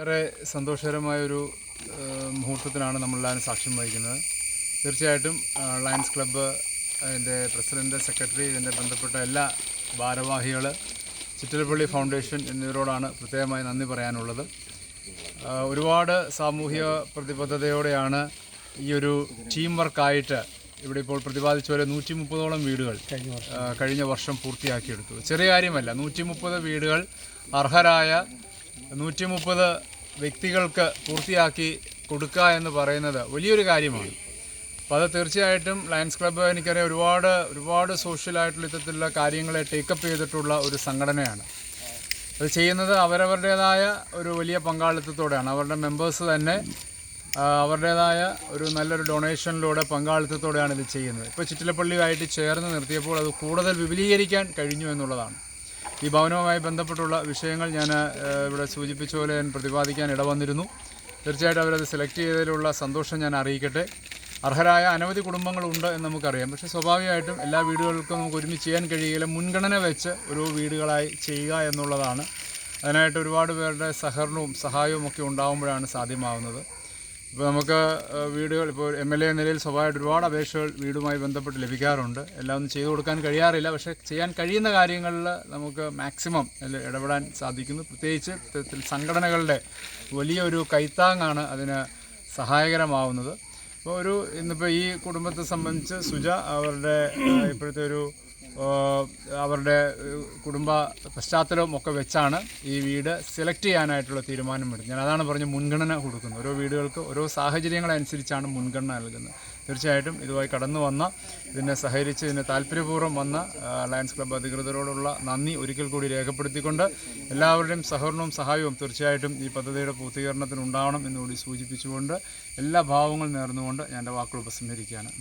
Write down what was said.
ഏറെ സന്തോഷകരമായൊരു മുഹൂർത്തത്തിനാണ് നമ്മളെല്ലാവരും സാക്ഷ്യം വഹിക്കുന്നത്. തീർച്ചയായിട്ടും ലയൻസ് ലയൺസ് ക്ലബ്ബ് അതിന്റെ പ്രസിഡന്റ് സെക്രട്ടറി ഇതിന്റെ ബന്ധപ്പെട്ട എല്ലാ ഭാരവാഹികൾ ചിറ്റലപ്പള്ളി ഫൗണ്ടേഷൻ എന്നിവരോടാണ് പ്രത്യേകമായി നന്ദി പറയാനുള്ളത്. ഒരുപാട് സാമൂഹിക പ്രതിബദ്ധതയോടെയാണ് ഈ ഒരു ടീം വർക്കായിട്ട് ഇവിടെ ഇപ്പോൾ പ്രതിപാദിച്ച പോലെ നൂറ്റി മുപ്പതോളം വീടുകൾ കഴിഞ്ഞ വർഷം. പൂർത്തിയാക്കിയെടുത്തു. ചെറിയ കാര്യമല്ല നൂറ്റി മുപ്പത് വീടുകൾ അർഹരായ നൂറ്റി മുപ്പത് വ്യക്തികൾക്ക് പൂർത്തിയാക്കി കൊടുക്കുക എന്ന് പറയുന്നത് വലിയൊരു കാര്യമാണ്. അപ്പോൾ അത് തീർച്ചയായിട്ടും ലയൺസ് ക്ലബ്ബ് എനിക്കറിയാം ഒരുപാട് ഒരുപാട് സോഷ്യലായിട്ടുള്ള ഇത്തരത്തിലുള്ള കാര്യങ്ങളെ ടേക്കപ്പ് ചെയ്തിട്ടുള്ള ഒരു സംഘടനയാണ്. അത് ചെയ്യുന്നത് അവരവരുടേതായ ഒരു വലിയ പങ്കാളിത്തത്തോടെയാണ്. അവരുടെ മെമ്പേഴ്സ് തന്നെ അവരുടേതായ ഒരു നല്ലൊരു ഡൊണേഷനിലൂടെ പങ്കാളിത്തത്തോടെയാണ് ഇത് ചെയ്യുന്നത്. ഇപ്പോൾ ചിറ്റിലപ്പള്ളിയുമായിട്ട് ചേർന്ന് നിർത്തിയപ്പോൾ അത് കൂടുതൽ വിപുലീകരിക്കാൻ കഴിഞ്ഞു എന്നുള്ളതാണ്. ഈ ഭവനവുമായി ബന്ധപ്പെട്ടുള്ള വിഷയങ്ങൾ ഞാൻ ഇവിടെ സൂചിപ്പിച്ച പോലെ ഞാൻ പ്രതിപാദിക്കാൻ ഇടവന്നിരുന്നു. തീർച്ചയായിട്ടും അവരത് സെലക്ട് ചെയ്തതിലുള്ള സന്തോഷം ഞാൻ അറിയിക്കട്ടെ. അർഹരായ അനവധി കുടുംബങ്ങളുണ്ട് എന്ന് നമുക്കറിയാം. പക്ഷേ സ്വാഭാവികമായിട്ടും എല്ലാ വീടുകൾക്കും നമുക്ക് ഒരുമിച്ച് ചെയ്യാൻ കഴിയുകയില്ല മുൻഗണന വെച്ച് ഓരോ വീടുകളായി ചെയ്യുക എന്നുള്ളതാണ്. അതിനായിട്ട് ഒരുപാട് പേരുടെ സഹകരണവും സഹായവും ഒക്കെ ഉണ്ടാകുമ്പോഴാണ് സാധ്യമാവുന്നത്. ഇപ്പോൾ നമുക്ക് വീടുകൾ ഇപ്പോൾ എം എൽ എ നിലയിൽ സ്വാഭാവികമായിട്ട് ഒരുപാട് അപേക്ഷകൾ വീടുമായി ബന്ധപ്പെട്ട് ലഭിക്കാറുണ്ട്. എല്ലാം ഒന്നും ചെയ്തു കൊടുക്കാൻ കഴിയാറില്ല. പക്ഷേ ചെയ്യാൻ കഴിയുന്ന കാര്യങ്ങളിൽ നമുക്ക് മാക്സിമം ഇടപെടാൻ സാധിക്കുന്നു. പ്രത്യേകിച്ച് ഇത്തരത്തിൽ സംഘടനകളുടെ വലിയൊരു കൈത്താങ്ങാണ് അതിന് സഹായകരമാവുന്നത്. അപ്പോൾ ഒരു ഇന്നിപ്പോൾ ഈ കുടുംബത്തെ സംബന്ധിച്ച് സുജ അവരുടെ ഇപ്പോഴത്തെ ഒരു അവരുടെ കുടുംബ പശ്ചാത്തലവും ഒക്കെ വെച്ചാണ് ഈ വീട് സെലക്ട് ചെയ്യാനായിട്ടുള്ള തീരുമാനമെടുത്തത് ഞാൻ അതാണ് പറഞ്ഞ് മുൻഗണന കൊടുക്കുന്നത്. ഓരോ വീടുകൾക്ക് ഓരോ സാഹചര്യങ്ങളനുസരിച്ചാണ് മുൻഗണന നൽകുന്നത്. തീർച്ചയായിട്ടും ഇതുമായി കടന്നു വന്ന ഇതിനെ സഹകരിച്ച് ഇതിനെ താല്പര്യപൂർവം വന്ന ലയൺസ് ക്ലബ്ബ് അധികൃതരോടുള്ള നന്ദി ഒരിക്കൽ കൂടി രേഖപ്പെടുത്തിക്കൊണ്ട് എല്ലാവരുടെയും സഹകരണവും സഹായവും തീർച്ചയായിട്ടും ഈ പദ്ധതിയുടെ പൂർത്തീകരണത്തിനുണ്ടാവണം എന്നുകൂടി സൂചിപ്പിച്ചുകൊണ്ട് എല്ലാ ഭാവങ്ങളും നേർന്നുകൊണ്ട് ഞാൻ എന്റെ വാക്കുകൾ ഉപസംഹരിക്കുകയാണ്.